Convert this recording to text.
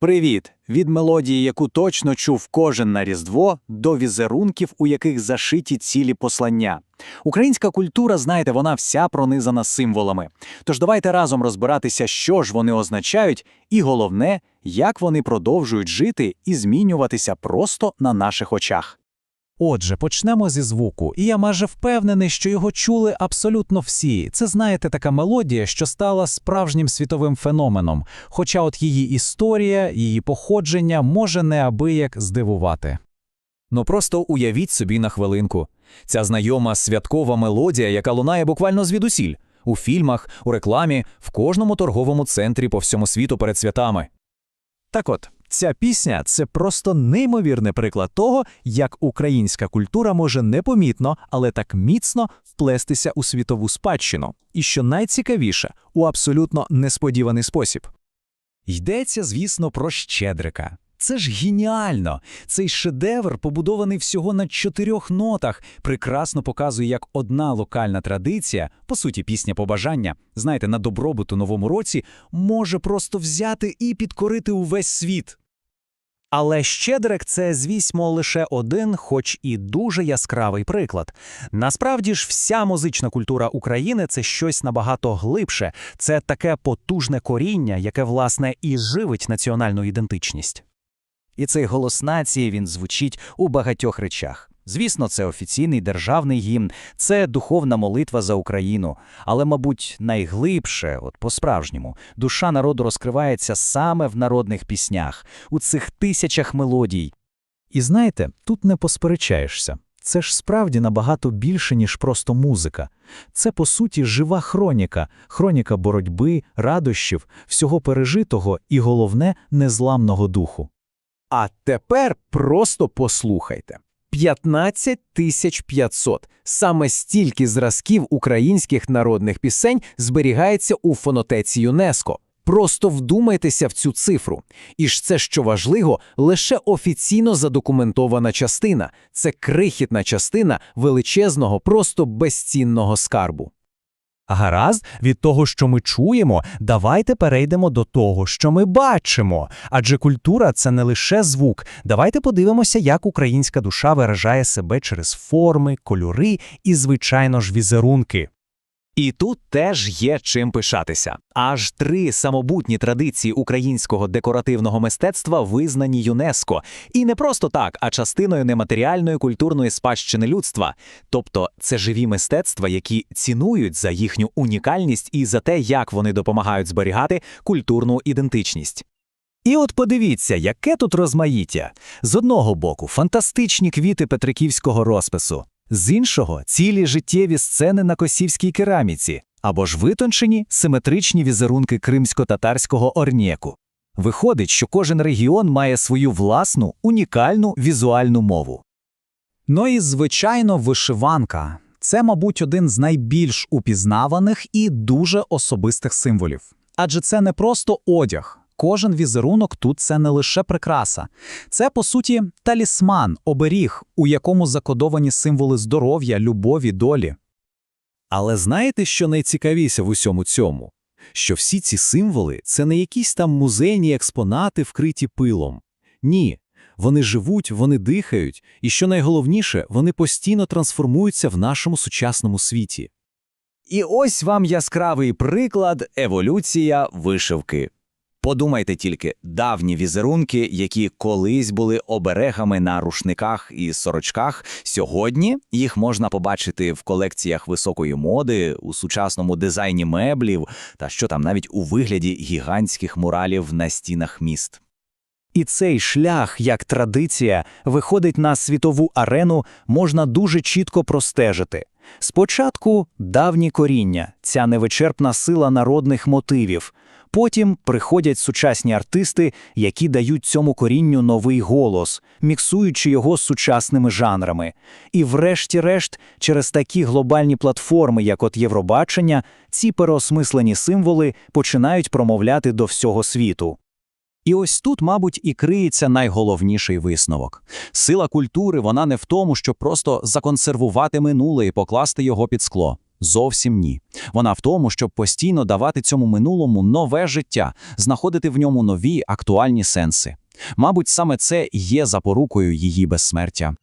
Привіт! Від мелодії, яку точно чув кожен на Різдво, до візерунків, у яких зашиті цілі послання. Українська культура, знаєте, вона вся пронизана символами. Тож давайте разом розбиратися, що ж вони означають, і головне, як вони продовжують жити і змінюватися просто на наших очах. Отже, почнемо зі звуку, і я майже впевнений, що його чули абсолютно всі. Це, знаєте, така мелодія, що стала справжнім світовим феноменом. Хоча от її історія, її походження може неабияк здивувати. Ну просто уявіть собі на хвилинку. Ця знайома святкова мелодія, яка лунає буквально звідусіль. У фільмах, у рекламі, в кожному торговому центрі по всьому світу перед святами. Так от, ця пісня це просто неймовірний приклад того, як українська культура може непомітно, але так міцно вплестися у світову спадщину. І що найцікавіше, у абсолютно несподіваний спосіб. Йдеться, звісно, про Щедрика. Це ж геніально! Цей шедевр, побудований всього на чотирьох нотах, прекрасно показує, як одна локальна традиція, по суті, пісня побажання, знаєте, на добробут у новому році, може просто взяти і підкорити увесь світ. Але Щедрик – це, звісно, лише один, хоч і дуже яскравий приклад. Насправді ж, вся музична культура України – це щось набагато глибше. Це таке потужне коріння, яке, власне, і живить національну ідентичність. І цей голос нації він звучить у багатьох речах. Звісно, це офіційний державний гімн, це духовна молитва за Україну. Але, мабуть, найглибше, от по-справжньому, душа народу розкривається саме в народних піснях, у цих тисячах мелодій. І знаєте, тут не посперечаєшся. Це ж справді набагато більше, ніж просто музика. Це, по суті, жива хроніка, хроніка боротьби, радощів, всього пережитого і, головне, незламного духу. А тепер просто послухайте. 15 тисяч 500. Саме стільки зразків українських народних пісень зберігається у фонотеці ЮНЕСКО. Просто вдумайтеся в цю цифру. І ж це, що важливо, лише офіційно задокументована частина. Це крихітна частина величезного, просто безцінного скарбу. Гаразд, від того, що ми чуємо, давайте перейдемо до того, що ми бачимо. Адже культура це не лише звук. Давайте подивимося, як українська душа виражає себе через форми, кольори і, звичайно ж, візерунки. І тут теж є чим пишатися. Аж три самобутні традиції українського декоративного мистецтва визнані ЮНЕСКО. І не просто так, а частиною нематеріальної культурної спадщини людства. Тобто це живі мистецтва, які цінують за їхню унікальність і за те, як вони допомагають зберігати культурну ідентичність. І от подивіться, яке тут розмаїття. З одного боку, фантастичні квіти петриківського розпису, з іншого цілі життєві сцени на косівській кераміці, або ж витончені симетричні візерунки кримсько-татарського орнєку. Виходить, що кожен регіон має свою власну, унікальну візуальну мову. Ну і, звичайно, вишиванка. Це, мабуть, один з найбільш упізнаваних і дуже особистих символів. Адже це не просто одяг. Кожен візерунок тут це не лише прикраса. Це, по суті, талісман, оберіг, у якому закодовані символи здоров'я, любові, долі. Але знаєте, що найцікавіше в усьому цьому? Що всі ці символи – це не якісь там музейні експонати, вкриті пилом. Ні, вони живуть, вони дихають, і, що найголовніше, вони постійно трансформуються в нашому сучасному світі. І ось вам яскравий приклад еволюція вишивки. Подумайте тільки, давні візерунки, які колись були оберегами на рушниках і сорочках, сьогодні їх можна побачити в колекціях високої моди, у сучасному дизайні меблів та що там навіть у вигляді гігантських муралів на стінах міст. І цей шлях, як традиція, виходить на світову арену, можна дуже чітко простежити. Спочатку давні коріння, ця невичерпна сила народних мотивів. Потім приходять сучасні артисти, які дають цьому корінню новий голос, міксуючи його з сучасними жанрами. І врешті-решт, через такі глобальні платформи, як от Євробачення, ці переосмислені символи починають промовляти до всього світу. І ось тут, мабуть, і криється найголовніший висновок. Сила культури вона не в тому, щоб просто законсервувати минуле і покласти його під скло. Зовсім ні. Вона в тому, щоб постійно давати цьому минулому нове життя, знаходити в ньому нові актуальні сенси. Мабуть, саме це є запорукою її безсмертя.